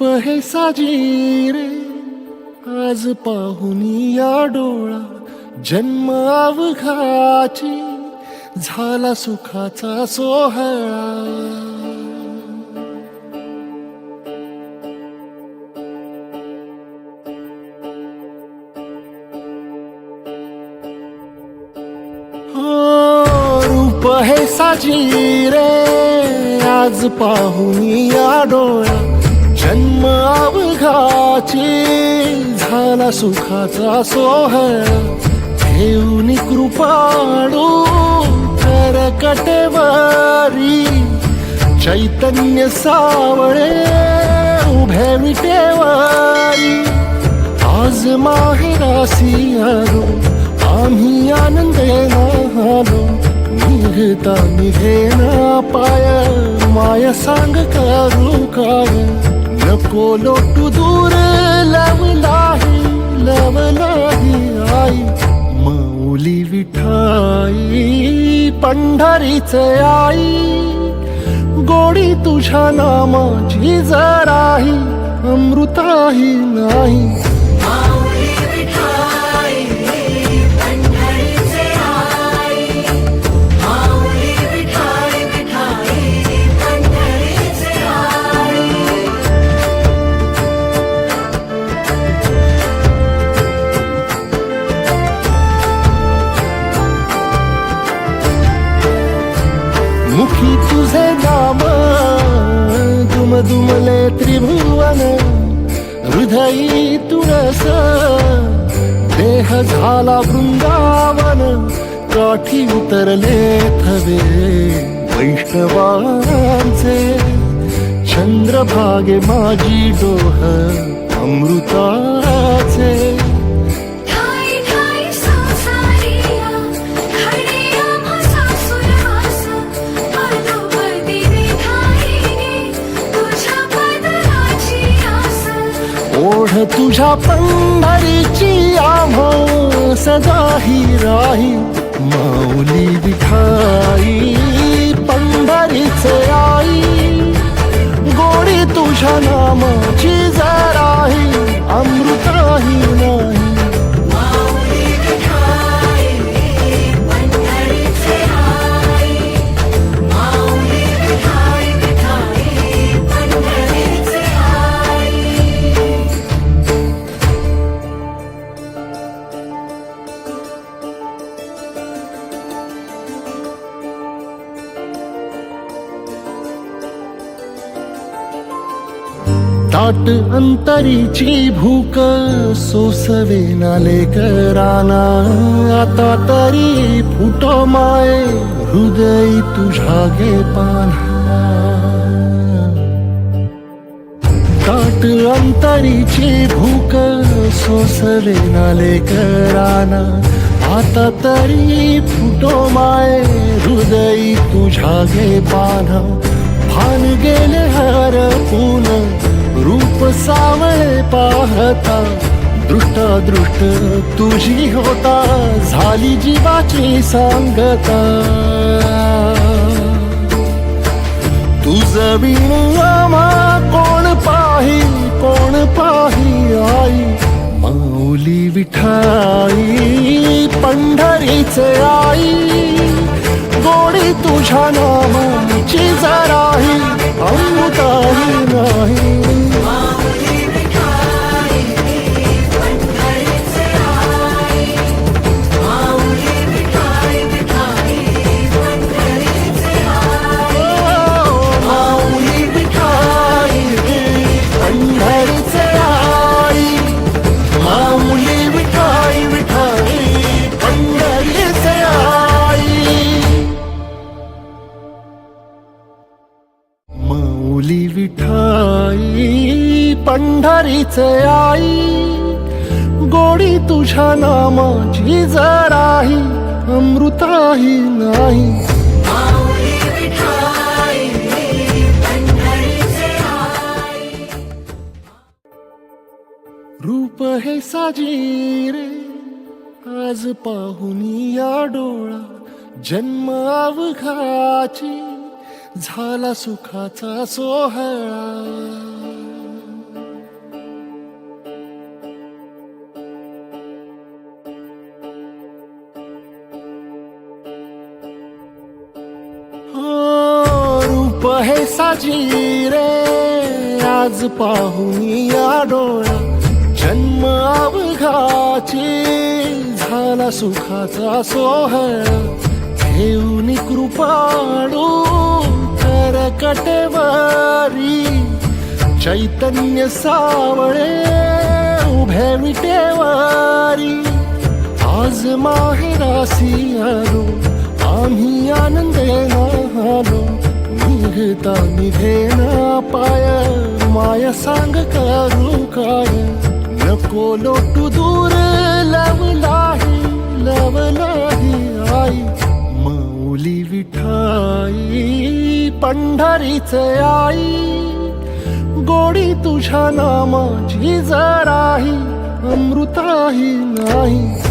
रूप हे साजी रे. आज पाहुनी या डोळा जन्म अवघाची झाला सुखाचा सोहळा. हो, हे साजी रे. आज पाहुनी या डोळा सुखाची झाला सुखाचा सोहळा घेऊन कृपाडू तर कटेवारी चैतन्य सावळे उभे विटेवारी आज माहेरासी आलो आम्ही आनंद आलो निघता निघेना पाय माया सांग करू काय? नको लोटू दूर लवलाही लवलाही आई. माऊली विठाई पंढरीच आई. गोडी तुझ्या नामाची जराही अमृताही नाही. तुझे नाम. दुम त्रिभुवन हृदयी तुळस. देह झाला वृंदावन काठी उतरले थवे. वैष्णवांचे चंद्रभागे माझी डोह अमृता ओढ तुझ्या पंढरीची आम्हा सदाही राही माऊली विठाई पंढरीचे आई. गोडी तुझ्या नामाची जराही अमृताही नाही. ताट अंतरीची भूक सोसवे नाले कराना आता तरी फुटो माय हृदय तुझ्या गे पाना ताट अंतरीची भूक सोसवे नाले कराना आता तरी फुटो माय हृदय तुझ्या गे पाना भान गेले हर पून रूप सावळे पाहता दृष्टा दृष्ट तुझी होता झाली जीवाची सांगता. तुझ विण कोण पाही कोण पाही आई माऊली विठाई पंढरीचे आई. गोडी तुझ्या नामाची जराही अमृताही नाही. पंढरीचे आई गोडी तुझ्या नामाची जराही अमृताही नाही. रूप हे साजी रे आज पाहुनी या डोळा जन्म अवघाची झाला सुखाचा सोहळा. साजी रे आज पाहून या डोळा. जन्म अवघाची झाला सुखाचा सोहळा. घेऊन कृपाळू कर कटेवारी चैतन्य सावळे उभे विटेवारी. आज माहेरासी आलो आम्ही आनंद आलो सांगता निधेना पाय माया सांग करू काय? नको लोटू दूर लवलाही लवलाही आई. माऊली विठाई पंढरीच आई. गोडी तुझ्या नामाची जराही अमृताही नाही.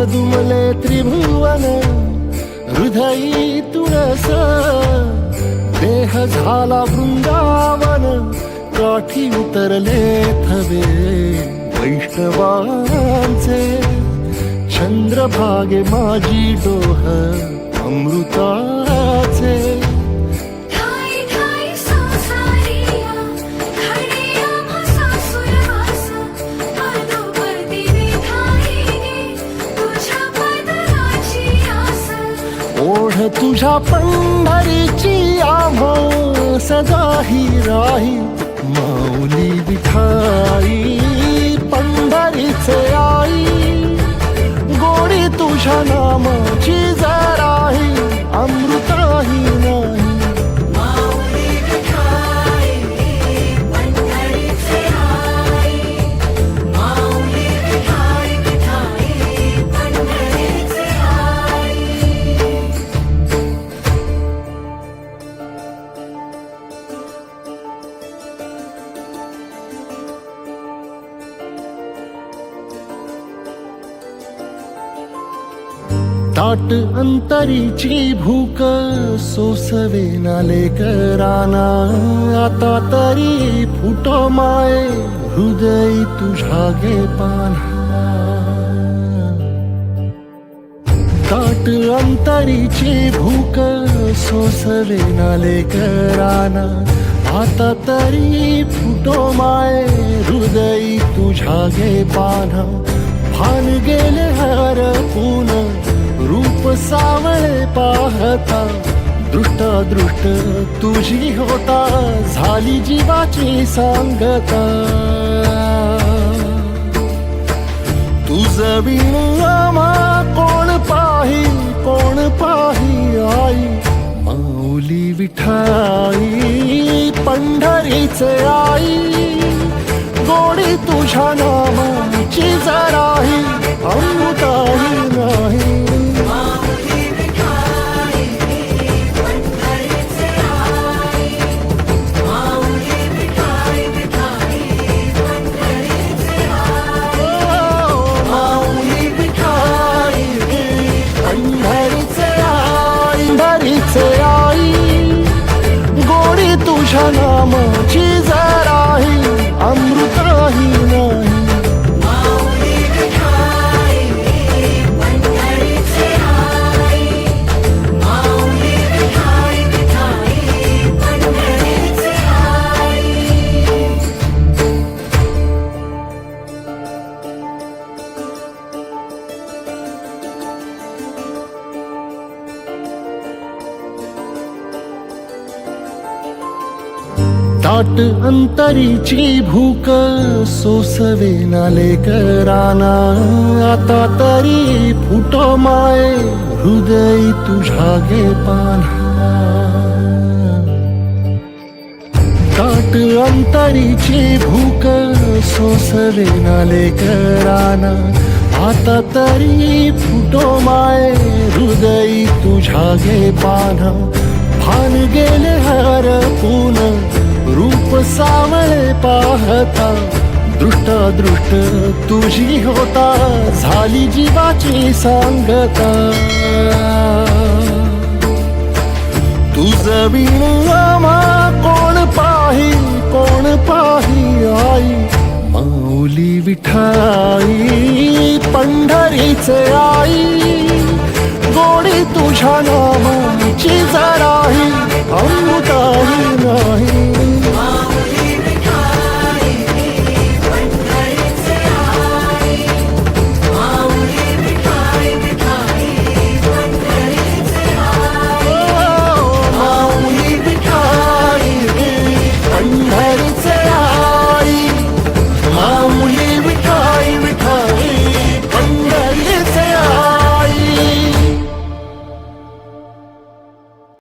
मधुमले त्रिभुवन हृदयी तुळस देह झाला वृंदावन काठी उतरले थवे वैष्णवांचे. चंद्रभागे माझी डोह अमृता तुझ्या पंढरीची आम्हा सदाही राही माऊली विठाई वाट अंतरीची भूक सोसवे नाले कराना आता तरी फुटो माये हृदय तुझ्या गे पान्हा. ताट अंतरीची भूक सोसवे नाले कराना आता तरी फुटो माय हृदय तुझ्या गे पान्हा. भान गेले हर पूर सावळे पाहता दृष्ट दृष्ट तुझी होता झाली जीवाची सांगता. तुझ विणमा कोण पाही कोण पाही आई? माऊली विठाई पंढरीच आई. तुझ्या नामाची जराही अंतरीची भूक सोसवे नाले कराना आता तरी फुटो माय हृदय तुझ्या गे पान्हा अंतरीची भूक सोसवे नाले कराना आता तरी फुटो माय हृदय तुझ्या गे पान्हा भान गेले हर पुन रूप सावळे पाहता दृष्ट तुझी होता झाली जीवाची सांगता. तुझ बिन कोण पाही कोण पाही आई माऊली विठाई पंढरीचे आई.